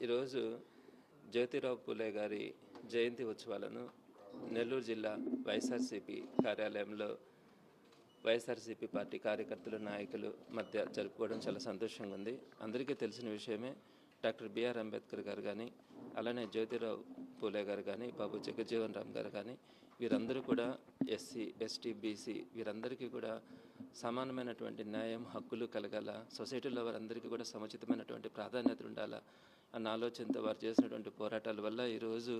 ఈరోజు జ్యోతిరావు పూలే గారి జయంతి ఉత్సవాలను నెల్లూరు జిల్లా వైఎస్ఆర్సీపీ కార్యాలయంలో వైఎస్ఆర్సీపీ పార్టీ కార్యకర్తలు నాయకులు మధ్య జరుపుకోవడం చాలా సంతోషంగా ఉంది. అందరికీ తెలిసిన విషయమే డాక్టర్ బిఆర్ అంబేద్కర్ గారు కానీ అలానే జ్యోతిరావు పూలే గారు కానీ బాబు జగజ్జీవన్ రామ్ గారు కానీ వీరందరూ కూడా ఎస్సీ ఎస్టీ బీసీ వీరందరికీ కూడా సమానమైనటువంటి న్యాయం హక్కులు కలగాల సొసైటీలో వారందరికీ కూడా సముచితమైనటువంటి ప్రాధాన్యత ఉండాలా అన్న ఆలోచనతో వారు చేసినటువంటి పోరాటాల వల్ల ఈరోజు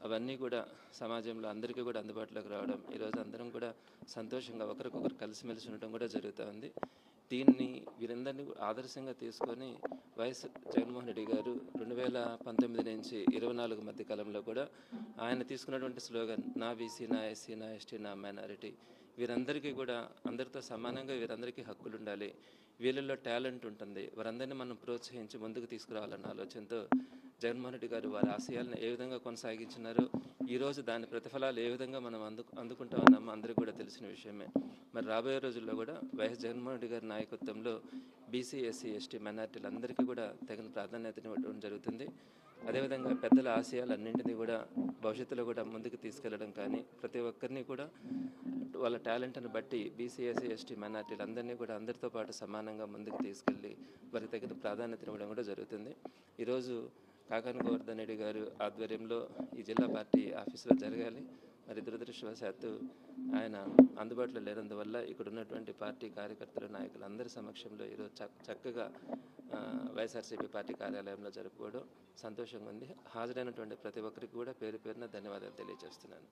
అవన్నీ కూడా సమాజంలో అందరికీ కూడా అందుబాటులోకి రావడం ఈరోజు అందరం కూడా సంతోషంగా ఒకరికొకరు కలిసిమెలిసి ఉండటం కూడా జరుగుతూ ఉంది. దీన్ని వీరందరినీ ఆదర్శంగా తీసుకొని వైఎస్ జగన్మోహన్ రెడ్డి గారు రెండు వేల పంతొమ్మిది నుంచి ఇరవై నాలుగు మధ్య కాలంలో కూడా ఆయన తీసుకున్నటువంటి స్లోగన్ నా బీసీ నా ఎస్సీ నా ఎస్టీ నా మైనారిటీ. వీరందరికీ కూడా అందరితో సమానంగా వీరందరికీ హక్కులు ఉండాలి. వీళ్ళల్లో టాలెంట్ ఉంటుంది. వారందరినీ మనం ప్రోత్సహించి ముందుకు తీసుకురావాలన్న ఆలోచనతో జగన్మోహన్ రెడ్డి గారు వారి ఆశయాలను ఏ విధంగా కొనసాగించినారు? ఈరోజు దాని ప్రతిఫలాలు ఏ విధంగా మనం అందు అందుకుంటా ఉన్నామో అందరికీ కూడా తెలిసిన విషయమే. మరి రాబోయే రోజుల్లో కూడా వైఎస్ జగన్మోహన్ రెడ్డి గారి నాయకత్వంలో బీసీ ఎస్సీ ఎస్టీ మైనార్టీలందరికీ కూడా తగిన ప్రాధాన్యతను ఇవ్వడం జరుగుతుంది. అదేవిధంగా పెద్దల ఆశయాలన్నింటినీ కూడా భవిష్యత్తులో కూడా ముందుకు తీసుకెళ్ళడం కానీ ప్రతి ఒక్కరిని కూడా వాళ్ళ టాలెంట్ని బట్టి బీసీఎస్సీ ఎస్టీ మైనార్టీలు అందరినీ కూడా అందరితో పాటు సమానంగా ముందుకు తీసుకెళ్ళి వారికి తగిన ప్రాధాన్యత ఇవ్వడం కూడా జరుగుతుంది. ఈరోజు కాకాని గోవర్ధన్ రెడ్డి గారు ఆధ్వర్యంలో ఈ జిల్లా పార్టీ ఆఫీసులో జరగాలి. మరి దురదృష్టవశాత్తు ఆయన అందుబాటులో లేనందువల్ల ఇక్కడ ఉన్నటువంటి పార్టీ కార్యకర్తలు నాయకులు అందరి సమక్షంలో ఈరోజు చక్కగా వైఎస్ఆర్సీపీ పార్టీ కార్యాలయంలో జరుపుకోవడం సంతోషంగా ఉంది. హాజరైనటువంటి ప్రతి ఒక్కరికి కూడా పేరు పేరున ధన్యవాదాలు తెలియజేస్తున్నాను.